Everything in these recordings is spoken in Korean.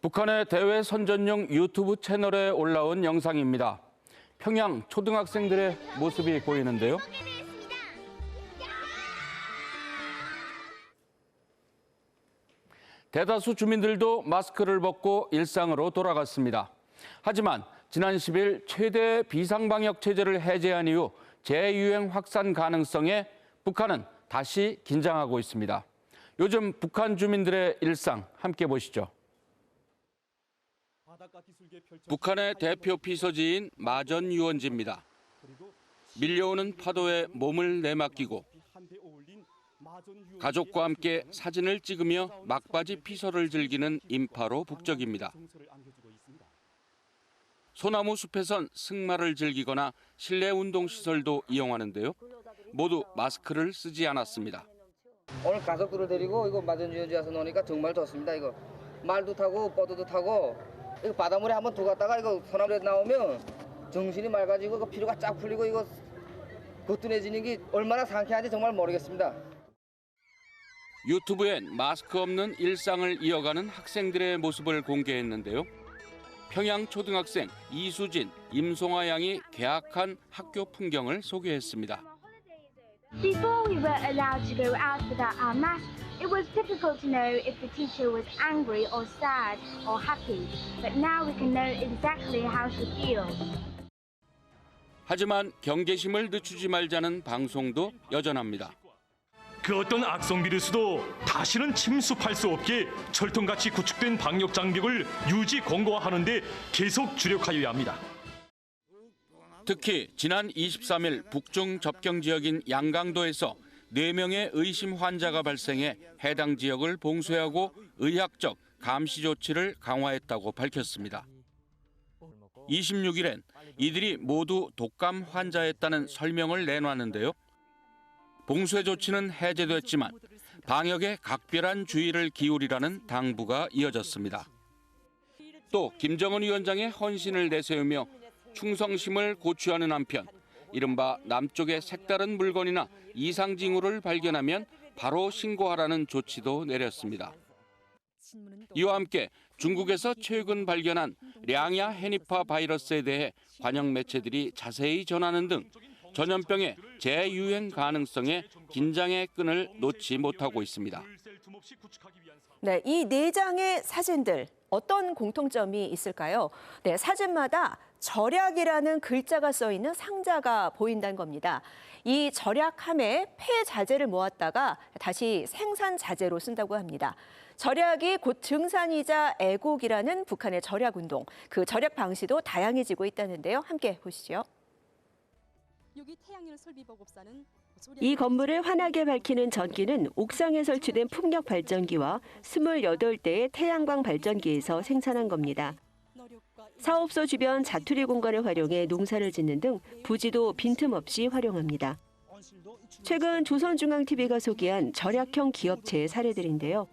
북한의 대외 선전용 유튜브 채널에 올라온 영상입니다. 평양 초등학생들의 모습이 보이는데요. 대다수 주민들도 마스크를 벗고 일상으로 돌아갔습니다. 하지만 지난 10일 최대 비상방역 체제를 해제한 이후 재유행 확산 가능성에 북한은 다시 긴장하고 있습니다. 요즘 북한 주민들의 일상 함께 보시죠. 북한의 대표 피서지인 마전 유원지입니다. 밀려오는 파도에 몸을 내맡기고 가족과 함께 사진을 찍으며 막바지 피서를 즐기는 인파로 북적입니다. 소나무 숲에선 승마를 즐기거나 실내 운동 시설도 이용하는데요. 모두 마스크를 쓰지 않았습니다. 오늘 가족들을 데리고 이거 마전유연지 와서 노니까 정말 좋습니다. 이거 말도 타고 버도도 타고 이거 바닷물에 한번 들어갔다가 이거 소나무에 나오면 정신이 맑아지고 이거 피로가 쫙 풀리고 이거 거뜬해지는 게 얼마나 상쾌한지 정말 모르겠습니다. 유튜브엔 마스크 없는 일상을 이어가는 학생들의 모습을 공개했는데요. 평양 초등학생 이수진, 임송아 양이 개학한 학교 풍경을 소개했습니다. Before we were allowed to go out without our masks, it was difficult to know if the teacher was angry or sad or happy. But now we can know exactly how she feels. 하지만 경계심을 늦추지 말자는 방송도 여전합니다. 그 어떤 악성 비루스도 다시는 침습할 수 없게 철통같이 구축된 방역 장벽을 유지 공고화하는 데 계속 주력하여야 합니다. 특히 지난 23일 북중 접경 지역인 양강도에서 4명의 의심 환자가 발생해 해당 지역을 봉쇄하고 의학적 감시 조치를 강화했다고 밝혔습니다. 26일엔 이들이 모두 독감 환자였다는 설명을 내놨는데요. 봉쇄 조치는 해제됐지만 방역에 각별한 주의를 기울이라는 당부가 이어졌습니다. 또 김정은 위원장의 헌신을 내세우며 충성심을 고취하는 한편 이른바 남쪽의 색다른 물건이나 이상 징후를 발견하면 바로 신고하라는 조치도 내렸습니다. 이와 함께 중국에서 최근 발견한 량야 헤니파 바이러스에 대해 관영 매체들이 자세히 전하는 등 전염병의 재유행 가능성에 긴장의 끈을 놓지 못하고 있습니다. 네, 이 네 장의 사진들 어떤 공통점이 있을까요? 네, 사진마다 절약이라는 글자가 써 있는 상자가 보인다는 겁니다. 이 절약함에 폐 자재를 모았다가 다시 생산 자재로 쓴다고 합니다. 절약이 곧 증산이자 애곡이라는 북한의 절약 운동. 그 절약 방식도 다양해지고 있다는데요. 함께 보시죠. 이 건물을 환하게 밝히는 전기는 옥상에 설치된 풍력 발전기와 28대의 태양광 발전기에서 생산한 겁니다. 사업소 주변 자투리 공간을 활용해 농사를 짓는 등 부지도 빈틈없이 활용합니다. 최근 조선중앙TV가 소개한 절약형 기업체의 사례들인데요.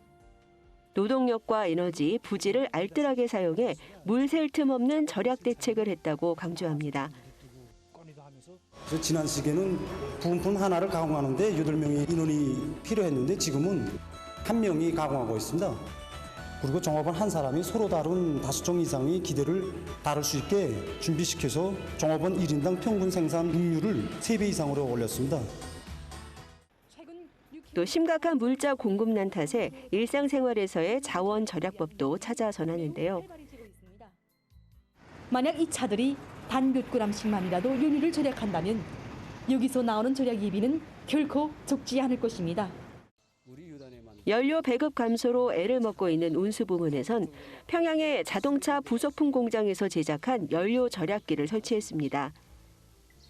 노동력과 에너지, 부지를 알뜰하게 사용해 물 셀 틈 없는 절약 대책을 했다고 강조합니다. 그래서 지난 시기에는 부품품 하나를 가공하는데 8명의 인원이 필요했는데 지금은 한 명이 가공하고 있습니다. 그리고 종업원 한 사람이 서로 다른 다섯 종 이상의 기대를 다룰 수 있게 준비시켜서 종업원 1인당 평균 생산 능률을 3배 이상으로 올렸습니다. 또 심각한 물자 공급난 탓에 일상생활에서의 자원 절약법도 찾아 전하는데요. 만약 이 차들이 단 몇 그램씩만이라도 연유를 절약한다면 여기서 나오는 절약 이비는 결코 적지 않을 것입니다. 연료 배급 감소로 애를 먹고 있는 운수 부문에선 평양의 자동차 부속품 공장에서 제작한 연료 절약기를 설치했습니다.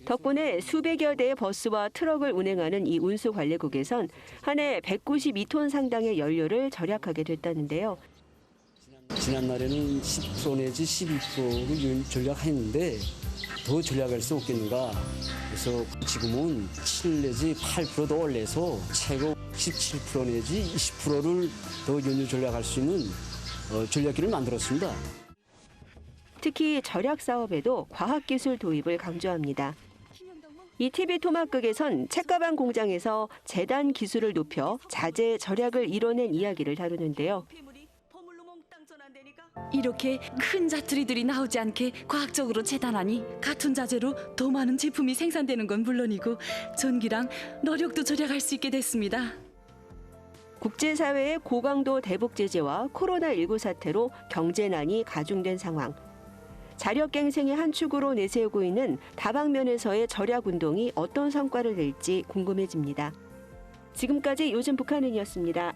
덕분에 수백여 대의 버스와 트럭을 운행하는 이 운수 관리국에선 한 해 192톤 상당의 연료를 절약하게 됐다는데요. 지난날에는 10% 내지 12%를 전략했는데 더 전략할 수 없겠는가. 그래서 지금은 7 내지 8%도 올려서 최고 17% 내지 20%를 더 연유 전략할 수 있는 어, 전략기를 만들었습니다. 특히 절약 사업에도 과학기술 도입을 강조합니다. 이 TV 토막극에선 책가방 공장에서 재단 기술을 높여 자재 절약을 이뤄낸 이야기를 다루는데요. 이렇게 큰 자투리들이 나오지 않게 과학적으로 재단하니 같은 자재로 더 많은 제품이 생산되는 건 물론이고 전기랑 노력도 절약할 수 있게 됐습니다. 국제사회의 고강도 대북 제재와 코로나19 사태로 경제난이 가중된 상황. 자력갱생의 한 축으로 내세우고 있는 다방면에서의 절약 운동이 어떤 성과를 낼지 궁금해집니다. 지금까지 요즘 북한은이었습니다.